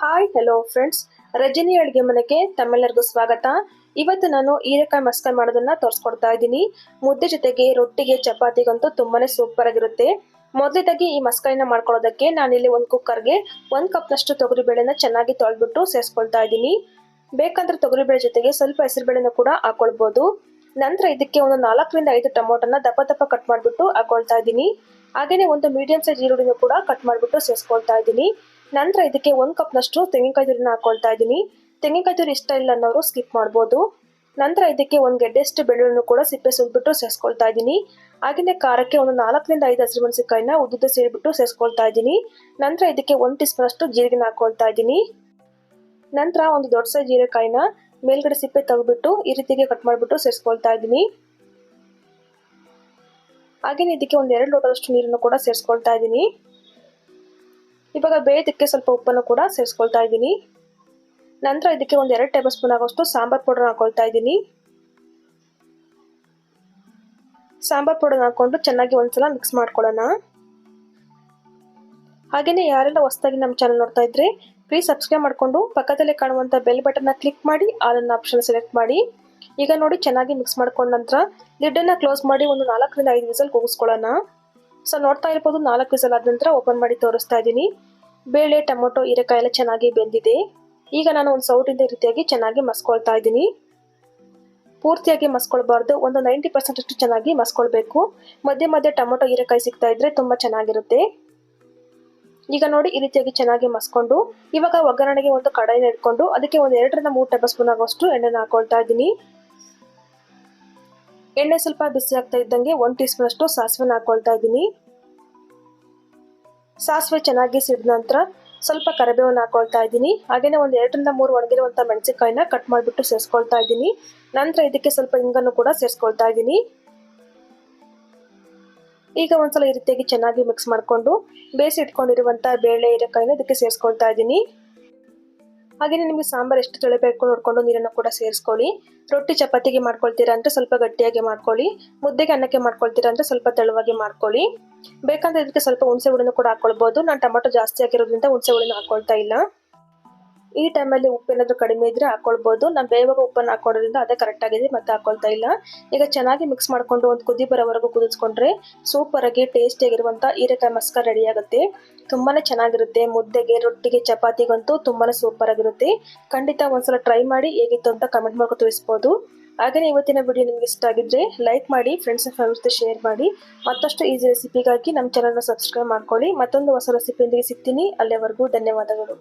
Hi hello friends Rajani ಅಡುಗೆ ಮನೆಗೆ ತಮ್ಮೆಲ್ಲರಿಗೂ ಸ್ವಾಗತ. ಇವತ್ತು ನಾನು ಹೀರೆಕಾಯಿ ಮಸ್ಕಾಯಿ ಮಾಡೋದನ್ನ ತೋರಿಸ್ಕೊಡ್ತಾ ಇದ್ದೀನಿ. ಮುದ್ದೆ ಜೊತೆಗೆ ರೊಟ್ಟಿಗೆ, ಚಪಾತಿಗಂತೂ ತುಂಬಾನೇ ಸೂಪರ್ ಆಗಿರುತ್ತೆ. ಮೊದಲೇದಾಗಿ ಈ ಮಸ್ಕಾಯಿನ ಮಾಡ್ಕೊಳ್ಳೋದಕ್ಕೆ ನಾನಿಲ್ಲಿ ಒಂದು ಕುಕ್ಕರ್ಗೆ ಒಂದು ಕಪ್ನಷ್ಟು ತೊಗರಿಬೇಳೆನ ಚೆನ್ನಾಗಿ ತೊಳೆದ್ಬಿಟ್ಟು ಸೇರಿಸ್ಕೊಳ್ತಾ ಇದ್ದೀನಿ. ಬೇಕಂದ್ರೆ ತೊಗರಿಬೇಳೆ ಜೊತೆಗೆ ಸ್ವಲ್ಪ ಹೆಸರುಬೇಳೆನ ಕೂಡ ಹಾಕೊಳ್ಬೋದು. ನಂತರ ಇದಕ್ಕೆ ಒಂದು ನಾಲ್ಕರಿಂದ ಐದು ಟೊಮೊಟೊನ ದಪ್ಪ ದಪ್ಪ ಕಟ್ ಮಾಡಿಬಿಟ್ಟು ಹಾಕೊಳ್ತಾ ಇದ್ದೀನಿ. ಹಾಗೆಯೇ ಒಂದು ಮೀಡಿಯಂ ಸೈಜ್ ಈರುಳ್ಳಿನ ಕೂಡ ಕಟ್ ಮಾಡಿಬಿಟ್ಟು ಸೇರಿಸ್ಕೊಳ್ತಾ ಇದ್ದೀನಿ. ನಂತರ ಇದಕ್ಕೆ ಒಂದು ಕಪ್ನಷ್ಟು ತೆಂಗಿನಕಾಯಿ ತುರಿನ ಹಾಕೊಳ್ತಾ ಇದ್ದೀನಿ. ತೆಂಗಿನಕಾಯಿ ತುರಿ ಇಷ್ಟ ಇಲ್ಲ ಅನ್ನೋರು ಸ್ಕಿಪ್ ಮಾಡ್ಬೋದು. ನಂತರ ಇದಕ್ಕೆ ಒಂದು ಗೆಡ್ಡೆಷ್ಟು ಬೆಳ್ಳುಳ್ಳಿನೂ ಕೂಡ ಸಿಪ್ಪೆ ಸುಲ್ಬಿಟ್ಟು ಸೇರಿಸ್ಕೊಳ್ತಾ ಇದ್ದೀನಿ. ಹಾಗೆಯೇ ಖಾರಕ್ಕೆ ಒಂದು ನಾಲ್ಕರಿಂದ ಐದು ಹಸಿರು ಮೆಣಸಿನಕಾಯಿನ ಉದ್ದುದ್ದ ಸೇರಿಬಿಟ್ಟು ಸೇರಿಸ್ಕೊಳ್ತಾ ಇದ್ದೀನಿ. ನಂತರ ಇದಕ್ಕೆ ಒಂದು ಟೀ ಸ್ಪೂನಷ್ಟು ಜೀರಿಗೆ ಹಾಕೊಳ್ತಾ ಇದ್ದೀನಿ. ನಂತರ ಒಂದು ದೊಡ್ಡ ಸೈಜ್ ಜೀರೆಕಾಯಿನ ಮೇಲ್ಗಡೆ ಸಿಪ್ಪೆ ತೆಗೆದ್ಬಿಟ್ಟು ಈ ರೀತಿಗೆ ಕಟ್ ಮಾಡಿಬಿಟ್ಟು ಸೇರಿಸ್ಕೊಳ್ತಾ ಇದ್ದೀನಿ. ಹಾಗೆಯೇ ಇದಕ್ಕೆ ಒಂದು ಎರಡು ಲೋಟದಷ್ಟು ನೀರನ್ನು ಕೂಡ ಸೇರಿಸ್ಕೊಳ್ತಾ ಇದ್ದೀನಿ. ಇವಾಗ ಬೇಯೋದಕ್ಕೆ ಸ್ವಲ್ಪ ಉಪ್ಪನ್ನು ಕೂಡ ಸೇರಿಸ್ಕೊಳ್ತಾ ಇದ್ದೀನಿ. ನಂತರ ಇದಕ್ಕೆ ಒಂದು ಎರಡು ಟೇಬಲ್ ಸ್ಪೂನ್ ಆಗೋಷ್ಟು ಸಾಂಬಾರ್ ಪೌಡರ್ ಹಾಕೊಳ್ತಾ ಇದ್ದೀನಿ. ಸಾಂಬಾರ್ ಪೌಡರ್ ಹಾಕೊಂಡು ಚೆನ್ನಾಗಿ ಒಂದ್ಸಲ ಮಿಕ್ಸ್ ಮಾಡ್ಕೊಳ್ಳೋಣ. ಹಾಗೆಯೇ ಯಾರೆಲ್ಲ ಹೊಸದಾಗಿ ನಮ್ಮ ಚಾನಲ್ ನೋಡ್ತಾ ಇದ್ರೆ ಪ್ಲೀಸ್ ಸಬ್ಸ್ಕ್ರೈಬ್ ಮಾಡಿಕೊಂಡು ಪಕ್ಕದಲ್ಲೇ ಕಾಣುವಂಥ ಬೆಲ್ ಬಟನ್ನ ಕ್ಲಿಕ್ ಮಾಡಿ ಆಲ್ ಆಪ್ಷನ್ ಸೆಲೆಕ್ಟ್ ಮಾಡಿ. ಈಗ ನೋಡಿ ಚೆನ್ನಾಗಿ ಮಿಕ್ಸ್ ಮಾಡ್ಕೊಂಡ ನಂತರ ಲಿಡ್ಡನ್ನು ಕ್ಲೋಸ್ ಮಾಡಿ ಒಂದು ನಾಲ್ಕರಿಂದ ಐದು ವಿಸಲ್ ಕೂಗಿಸ್ಕೊಳ್ಳೋಣ. ಸೊ ನೋಡ್ತಾ ಇರ್ಬೋದು, ನಾಲ್ಕು ವಿಸಲ್ ಆದ ನಂತರ ಓಪನ್ ಮಾಡಿ ತೋರಿಸ್ತಾ ಇದ್ದೀನಿ. ಬೇಳೆ, ಟೊಮೊಟೊ, ಹೀರೆಕಾಯಿ ಎಲ್ಲ ಚೆನ್ನಾಗಿ ಬೆಂದಿದೆ. ಈಗ ನಾನು ಒಂದು ಸೌಟಿಂದ ರೀತಿಯಾಗಿ ಚೆನ್ನಾಗಿ ಮಸ್ಕೊಳ್ತಾ ಇದ್ದೀನಿ. ಪೂರ್ತಿಯಾಗಿ ಮಸ್ಕೊಳ್ಬಾರ್ದು, ಒಂದು ನೈಂಟಿ ಪರ್ಸೆಂಟ್ ಅಷ್ಟು ಚೆನ್ನಾಗಿ ಮಸ್ಕೊಳ್ಬೇಕು. ಮಧ್ಯೆ ಮಧ್ಯೆ ಟೊಮೊಟೊ, ಹೀರೆಕಾಯಿ ಸಿಗ್ತಾ ಇದ್ರೆ ತುಂಬ ಚೆನ್ನಾಗಿರುತ್ತೆ. ಈಗ ನೋಡಿ ಈ ರೀತಿಯಾಗಿ ಚೆನ್ನಾಗಿ ಮಸ್ಕೊಂಡು, ಇವಾಗ ಒಗ್ಗರಣೆಗೆ ಒಂದು ಕಡಾಯಿನ ಇಟ್ಕೊಂಡು, ಅದಕ್ಕೆ ಒಂದು ಎರಡರಿಂದ ಮೂರು ಟೇಬಲ್ ಸ್ಪೂನ್ ಆಗೋಷ್ಟು ಎಣ್ಣೆನ ಹಾಕೊಳ್ತಾ ಇದ್ದೀನಿ. ಎಣ್ಣೆ ಸ್ವಲ್ಪ ಬಿಸಿ ಆಗ್ತಾ ಇದ್ದಂಗೆ ಒನ್ ಟೀ ಸ್ಪೂನ್ ಅಷ್ಟು ಸಾಸಿವೆನ ಹಾಕೊಳ್ತಾ ಇದ್ದೀನಿ. ಸಾಸಿವೆ ಚೆನ್ನಾಗಿ ಸಿಡಿದ ನಂತರ ಸ್ವಲ್ಪ ಕರಿಬೇವನ್ನು ಹಾಕೊಳ್ತಾ ಇದ್ದೀನಿ. ಹಾಗೆಯೇ ಒಂದು ಎರಡರಿಂದ ಮೂರು ಒಣಗಿರುವಂಥ ಮೆಣಸಿನಕಾಯಿನ ಕಟ್ ಮಾಡಿಬಿಟ್ಟು ಸೇರಿಸ್ಕೊಳ್ತಾ ಇದ್ದೀನಿ. ನಂತರ ಇದಕ್ಕೆ ಸ್ವಲ್ಪ ಹಿಂಗನ್ನು ಕೂಡ ಸೇರಿಸ್ಕೊಳ್ತಾ ಇದ್ದೀನಿ. ಈಗ ಒಂದ್ಸಲ ಈ ರೀತಿಯಾಗಿ ಚೆನ್ನಾಗಿ ಮಿಕ್ಸ್ ಮಾಡಿಕೊಂಡು ಬೇಯಿಸಿ ಇಟ್ಕೊಂಡಿರುವಂಥ ಬೇಳೆ, ಹೀರೆಕಾಯಿನ ಇದಕ್ಕೆ ಸೇರಿಸ್ಕೊಳ್ತಾ ಇದ್ದೀನಿ. ಹಾಗೆಯೇ ನಿಮಗೆ ಸಾಂಬಾರು ಎಷ್ಟು ತೊಳಿಬೇಕು ನೋಡಿಕೊಂಡು ನೀರನ್ನು ಕೂಡ ಸೇರಿಸ್ಕೊಳ್ಳಿ. ರೊಟ್ಟಿ ಚಪಾತಿಗೆ ಮಾಡ್ಕೊಳ್ತೀರಾ ಅಂದರೆ ಸ್ವಲ್ಪ ಗಟ್ಟಿಯಾಗಿ ಮಾಡ್ಕೊಳ್ಳಿ. ಮುದ್ದೆಗೆ ಅನ್ನಕ್ಕೆ ಮಾಡ್ಕೊಳ್ತೀರಾ ಅಂದರೆ ಸ್ವಲ್ಪ ತೆಳುವಾಗಿ ಮಾಡ್ಕೊಳ್ಳಿ. ಬೇಕಂದ್ರೆ ಇದಕ್ಕೆ ಸ್ವಲ್ಪ ಹುಣಸೆ ಹುಳಿನೂ ಕೂಡ ಹಾಕ್ಕೊಳ್ಬೋದು. ನಾನು ಟೊಮೆಟೊ ಜಾಸ್ತಿ ಆಗಿರೋದ್ರಿಂದ ಹುಣಸೆ ಹುಳಿನ ಹಾಕ್ಕೊಳ್ತಾ ಇಲ್ಲ. ಈ ಟೈಮಲ್ಲಿ ಉಪ್ಪು ಏನಾದರೂ ಕಡಿಮೆ ಇದ್ರೆ ಹಾಕೊಳ್ಬೋದು. ನಾನು ಬೇವಾಗ ಉಪ್ಪನ್ನು ಹಾಕೋದ್ರಿಂದ ಅದೇ ಕರೆಕ್ಟ್ ಆಗಿದೆ ಮತ್ತೆ ಹಾಕೊಳ್ತಾ ಇಲ್ಲ. ಈಗ ಚೆನ್ನಾಗಿ ಮಿಕ್ಸ್ ಮಾಡಿಕೊಂಡು ಒಂದು ಕುದಿ ಬರೋವರೆಗೂ ಕುದಿಸ್ಕೊಂಡ್ರೆ ಸೂಪರಾಗಿ ಟೇಸ್ಟಿಯಾಗಿರುವಂಥ ಹೀರೆಕಾಯಿ ಮಸ್ಕ ರೆಡಿ ಆಗುತ್ತೆ. ತುಂಬಾ ಚೆನ್ನಾಗಿರುತ್ತೆ. ಮುದ್ದೆಗೆ, ರೊಟ್ಟಿಗೆ, ಚಪಾತಿಗಂತೂ ತುಂಬಾ ಸೂಪರ್ ಆಗಿರುತ್ತೆ. ಖಂಡಿತ ಒಂದ್ಸಲ ಟ್ರೈ ಮಾಡಿ ಹೇಗಿತ್ತು ಅಂತ ಕಮೆಂಟ್ ಮಾಡ್ಕೊ ತಿಳಿಸ್ಬೋದು. ಹಾಗೆಯೇ ಇವತ್ತಿನ ವಿಡಿಯೋ ನಿಮ್ಗೆ ಇಷ್ಟ ಆಗಿದ್ರೆ ಲೈಕ್ ಮಾಡಿ ಫ್ರೆಂಡ್ಸ್ ಆ್ಯಂಡ್ ಫ್ಯಾಮಿಲಿ ಶೇರ್ ಮಾಡಿ. ಮತ್ತಷ್ಟು ಈಸಿ ರೆಸಿಪಿಗಾಗಿ ನಮ್ಮ ಚಾನಲ್ನ ಸಬ್ಸ್ಕ್ರೈಬ್ ಮಾಡ್ಕೊಳ್ಳಿ. ಮತ್ತೊಂದು ಹೊಸ ರೆಸಿಪಿಯೊಂದಿಗೆ ಸಿಗ್ತೀನಿ. ಅಲ್ಲಿವರೆಗೂ ಧನ್ಯವಾದಗಳು.